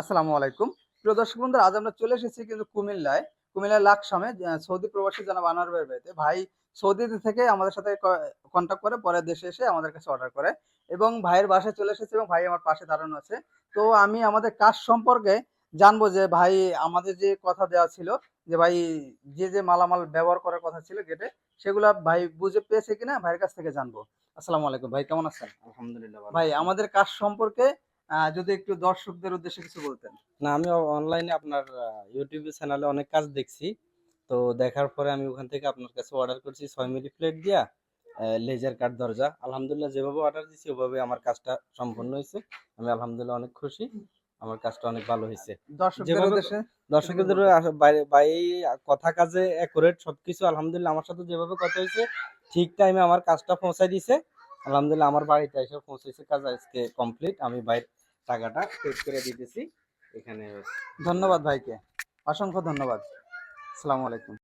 আসসালামু আলাইকুম। প্রিয় দর্শক বন্ধুরা আজ আমরা চলে এসেছি কিন্তু কুমিল্লায়। কুমিল্লার লাকসামে সৌদি প্রবাসী জনাব আনোয়ার বাড়িতে। ভাই সৌদি থেকে আমাদের সাথে কন্ট্যাক্ট করে পরে দেশে এসে আমাদের কাছে অর্ডার করে। এবং ভাইয়ের বাসায় চলে এসেছে এবং ভাই আমার পাশে দাঁড়ানো আছে। তো আমি আমাদের কাজ সম্পর্কে জানব যে ভাই আমাদের যে কথা দেওয়া ছিল যে ভাই যে যে মালামাল ব্যবহার করার কথা ছিল গেটে সেগুলা ভাই বুঝে পেয়েছে কিনা ভাইয়ের কাছ থেকে জানব। আসসালামু আলাইকুম ভাই কেমন আছেন? আলহামদুলিল্লাহ ভাই আমাদের কাজ সম্পর্কে যদি একটু দর্শকদের উদ্দেশ্যে কিছু বলতেন। না আমি অনলাইনে আপনার ইউটিউব চ্যানেলে অনেক কাজ দেখছি। তো দেখার পরে আমি ওখান থেকে আপনার কাছে অর্ডার করছি ছয় মিলি প্লেট দিয়া লেজার কাট দরজা। আলহামদুলিল্লাহ যেভাবে অর্ডার দিছি ওভাবে আমার কাজটা সম্পূর্ণ হয়েছে। আমি আলহামদুলিল্লাহ অনেক খুশি। আমার কাজটা অনেক ভালো হয়েছে। দর্শকদের যেভাবে- দর্শকদের বাইরে- বাইরে কথা কাজে অ্যাকুরেট সবকিছু আলহামদুলিল্লাহ আমার সাথে যেভাবে কথা হয়েছে ঠিক টাইমে আমার কাজটা পৌঁছায় দিছে। আলহামদুলিল্লাহ আমার বাড়িতে এসে পৌঁছেছে কাজ আজকে কমপ্লিট আমি বাইরে টাকাটা সেভ করে দিতেছি। এখানে ধন্যবাদ ভাইকে। অসংখ্য ধন্যবাদ। আসসালামু আলাইকুম।